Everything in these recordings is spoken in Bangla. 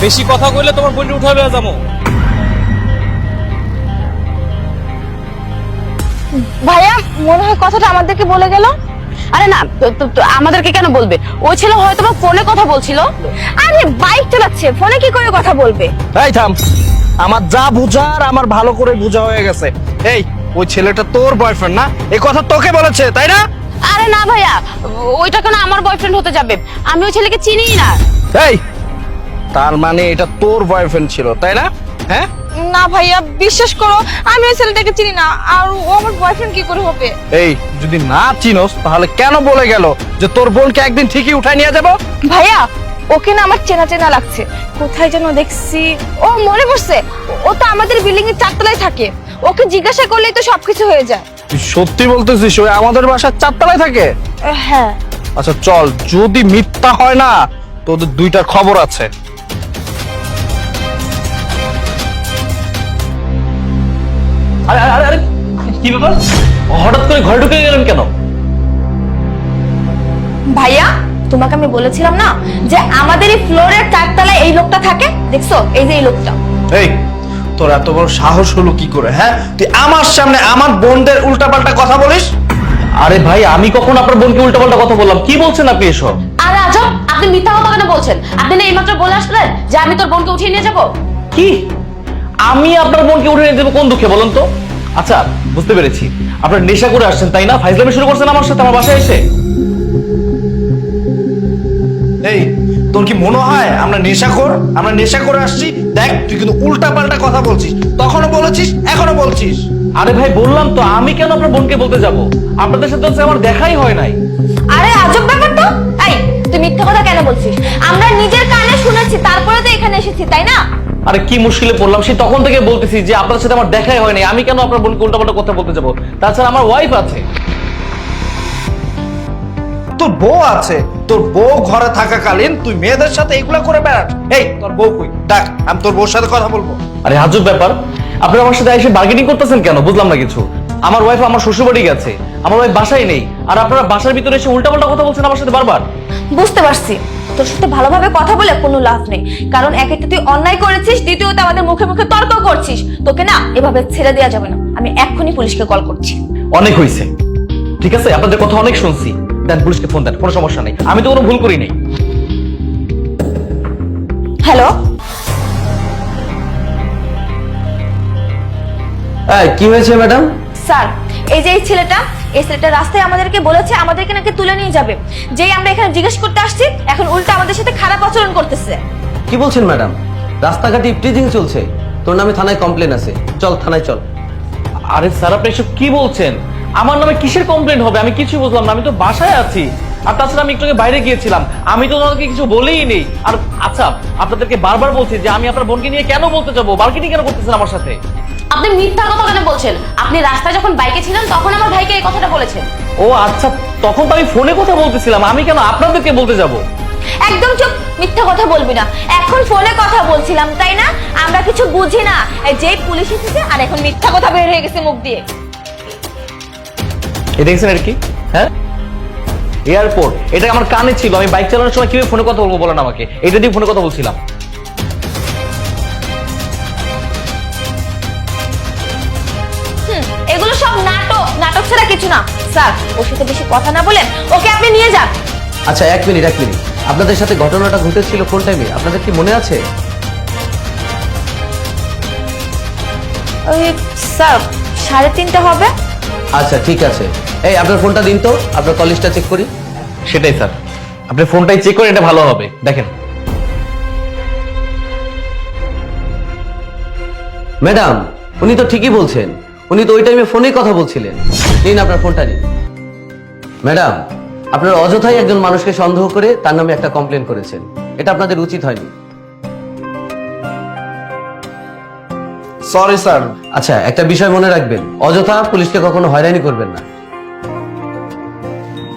বেশি কথা কইলে তোমার বইটা উঠাবে যাব। ভাইয়া মনে হয় কথাটা আমাদেরকে বলে গেল। আরে না তো- তো- তো আমাদেরকে কেন বলবে? ওই ছেলে হয়তো বা ফোনে কথা বলছিল। আরে বাইক চালাচ্ছে ফোনে কি করে কথা বলবে? এই থাম। আমার যা বুঝার আমার ভালো করে বোঝা হয়ে গেছে। এই ওই ছেলেটা তোর বয়ফ্রেন্ড না? এই কথা তোকে বলেছে তাই না? আরে না ভাইয়া ওইটা কেন আমার বয়ফ্রেন্ড হতে যাবে? আমি ওই ছেলেকে চিনিই না। এই তার মানে এটা তোর বয়ফ্রেন্ড ছিল তাই না? হ্যাঁ? না ভাইয়া বিশ্বাস করো আমি ওই ছেলেটাকে চিনি না আর ও আমার বয়ফ্রেন্ড কি করে হবে? এই যদি না চিনোস তাহলে কেন বলে গেল যে তোর বোনকে একদিন ঠিকই উঠায় নিয়ে যাব? ভাইয়া ওকে না আমার চেনা চেনা লাগছে। কোথায় যেন দেখছি ও মনে পড়ছে। ও তো আমাদের বিল্ডিং এর চারতলায় থাকে। ওকে জিজ্ঞাসা করলেই তো সবকিছু হয়ে যায়। তুই সত্যি বলতেছিস ওই আমাদের বাসার চারতলায় থাকে? হ্যাঁ। আচ্ছা চল যদি মিথ্যা হয় না তোদের দুইটা খবর আছে। আরে আরে, আরে কি ব্যাপার? হঠাৎ করে ঘরে ঢুকে গেলেন কেন? ভাইয়া তোমাকে আমি বলেছিলাম না যে আমাদের এই ফ্লোরের চারতলায় এই লোকটা থাকে? দেখছ? এই যে এই লোকটা। এই তোর এত বড় সাহস হলো কি করে হ্যাঁ? তুই আমার সামনে আমার বোনদের উল্টাপাল্টা কথা বলিস? আরে ভাই আমি কখন আপনার বোনকে উল্টাপাল্টা কথা বললাম? কি বলছেন আপনি এসব? আর আজব আপনি মিথ্যা কথা কেন বলছেন? আপনি না এইমাত্র বলে আসলেন যে আমি তোর বোনকে উঠিয়ে নিয়ে যাব? কি? আমি আপনার বোনকে উঠে নিয়ে দেবো কোন দুঃখে বলুন তো? আচ্ছা বুঝতে পেরেছি। আপনার নেশা করে আসছেন তাই না? ফাইজলামি শুরু করছেন আমার সাথে আমার বাসায় এসে? এই তোর কি মনে হয় আমরা নেশা কর আমরা নেশা করে আসছি? দেখ তুই কিন্তু উল্টাপাল্টা কথা বলছিস। তখনও বলেছিস এখনও বলছিস। আরে ভাই বললাম তো আমি কেন আপনার বোনকে বলতে যাব? আপনাদের সাথে হচ্ছে আমার দেখাই হয় নাই। আরে আজব ব্যাপার তো! এই তুই মিথ্যা কথা কেন বলছিস? আমরা নিজের কানে শুনেছি তারপরে তো এখানে এসেছি তাই না? আরে কি মুশকিলে পড়লাম সেই তখন থেকে বলতেছি যে আপনার সাথে আমার দেখাই হয় নাই আমি কেন আপনার বোনকে উল্টাপাল্টা কথা বলতে যাব? তাছাড়া আমার ওয়াইফ আছে। তোর বউ আছে তোর বউ ঘরে থাকাকালীন তুই মেয়েদের সাথে এগুলা করে বেড়াস। এই তোর বউ কই? ডাক আমি তোর বউর সাথে কথা বলব। আরে আজব ব্যাপার আপনি আমার সাথে এসে বার্গেনিং করতেছেন কেন? বুঝলাম না কিছু। আমার ওয়াইফ আমার শ্বশুর বাড়ি গেছে আমার ওয়াইফ বাসায় নেই আর আপনারা বাসার ভিতরে এসে উল্টাপাল্টা কথা বলছেন আমার সাথে বারবার? বুঝতে পারছি। তোর সাথে ভালোভাবে কথা বলে কোনো লাভ নেই। কারণ একে তো তুই অন্যায় করেছিস দ্বিতীয়ত আমাদের মুখে মুখে তর্ক করছিস। তোকে না এভাবে ছেড়ে দেওয়া যাবে না। আমি এক্ষুনি পুলিশকে কল করছি। অনেক হয়েছে ঠিক আছে? আপনাদের কথা অনেক শুনছি। দেন পুলিশকে ফোন দেন কোনো সমস্যা নেই। আমি তো কোনো ভুল করি নাই। হ্যালো কি হয়েছে ম্যাডাম? স্যার এই যে এই ছেলেটা এই ছেলেটা রাস্তায় আমাদেরকে বলেছে আমাদেরকে নাকি তুলে নিয়ে যাবে। যেই আমরা এখানে জিজ্ঞেস করতে আসছি এখন উল্টা আমাদের সাথে খারাপ আচরণ করতেছে। কি বলছেন ম্যাডাম? রাস্তাঘাটে ইফটিজিং চলছে। তোর নামে থানায় কমপ্লেন আছে। চল থানায় চল। আরে স্যার আপনি এসব কি বলছেন? আমার নামে কিসের কমপ্লেন হবে? আমি কিছু বুঝলাম না আমি তো বাসায় আছি। আর তাছাড়া আমি একটু আগে বাইরে গিয়েছিলাম। আমি তো ওনাকে কিছু বলেই নেই। আর আচ্ছা আপনাদেরকে বারবার বলছি যে আমি আপনার বোনকে নিয়ে কেন বলতে যাব? বার্গেনিং কেন করতেছেন আমার সাথে? আপনি মিথ্যা কথা কেন বলছেন? আপনি রাস্তায় যখন বাইকে ছিলেন তখন আমার ভাইকে এই কথাটা বলেছেন। ও আচ্ছা তখন তো আমি ফোনে কথা বলতেছিলাম। আমি কেন আপনাদেরকে বলতে যাব? একদম চুপ। মিথ্যা কথা বলবি না। এখন ফোনে কথা বলছিলাম তাই না? আমরা কিছু বুঝি না। এই যেই পুলিশ এসেছে আর এখন মিথ্যা কথা বের হয়ে গেছে মুখ দিয়ে। এ দেখছেন আর কি? হ্যাঁ? এয়ারপোর্ট এটা আমার কানে ছিল। আমি বাইক চালানোর সময় কীভাবে ফোনে কথা বলব বলেন আমাকে? এটা দিয়ে ফোনে কথা বলছিলাম। ছাড়া কিছু না। স্যার ওর সাথে বেশি কথা না বলেন ওকে আপনি নিয়ে যান। আচ্ছা এক মিনিট এক মিনিট। আপনাদের সাথে ঘটনাটা ঘটেছিল কোন টাইমে আপনাদের কি মনে আছে? ওই স্যার সাড়ে তিনটে হবে। আচ্ছা ঠিক আছে। এই আপনার ফোনটা দিন তো। আপনার কলেজটা চেক করি। সেটাই স্যার। আপনি ফোনটাই চেক করেন এটা ভালো হবে। দেখেন। ম্যাডাম উনি তো ঠিকই বলছেন। উনি তো ওই টাইমে ফোনেই কথা বলছিলেন। নিন আপনার ফোনটা নিন। ম্যাডাম আপনার অযথাই একজন মানুষকে সন্দেহ করে তার নামে একটা কমপ্লেন করেছেন। এটা আপনাদের উচিত হয়নি। Sorry sir. আচ্ছা একটা বিষয় মনে রাখবেন। অযথা পুলিশকে কখনো হয়রানি করবেন না।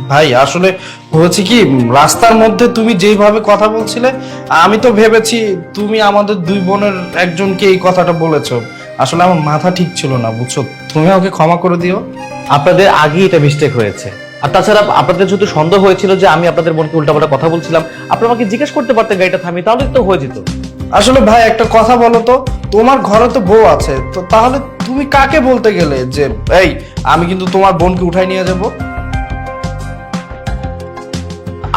ভাই আসলে হয়েছে কি রাস্তার মধ্যে তুমি যেইভাবে কথা বলছিলে আমি তো ভেবেছি তুমি আমাদের দুই বোনের একজনকে এই কথাটা বলেছ। আসলে আমার মাথা ঠিক ছিল না বুঝছ? তুমি ওকে ক্ষমা করে দিও। আপনাদের আগে এটা মিস্টেক হয়েছে। আর তাছাড়া আপনাদের যেহেতু সন্দেহ হয়েছিল যে আমি আপনাদের বোনকে উল্টাপাল্টা কথা বলছিলাম আপনারা আমাকে জিজ্ঞেস করতে পারতেন গাড়িটা থামি তাহলে তো হয়ে যেত। আসলে ভাই একটা কথা বলো তো তোমার ঘরে তো বউ আছে তো তাহলে তুমি কাকে বলতে গেলে যে এই আমি কিন্তু তোমার বোনকে উঠাই নিয়ে যাব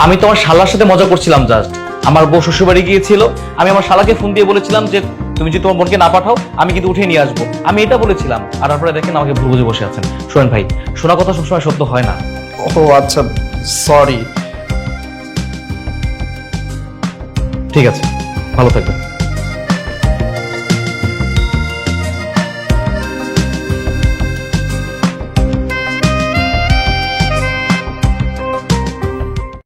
আমি তোমার শালার সাথে মজা করছিলাম জাস্ট আমার বউ শ্বশুরবাড়ি গিয়েছিল আমি আমার শালাকে ফোন দিয়ে বলেছিলাম যে তুমি যদি তোমার বোনকে না পাঠাও আমি কিন্তু উঠে নিয়ে আসব। আমি এটা বলেছিলাম। আর আপনারা দেখেন আমাকে ভুল বুঝে বসে আছেন। শোনেন ভাই শোনা কথা সবসময় সত্য হয় না। ও আচ্ছা সরি ঠিক আছে ভালো থাকবেন।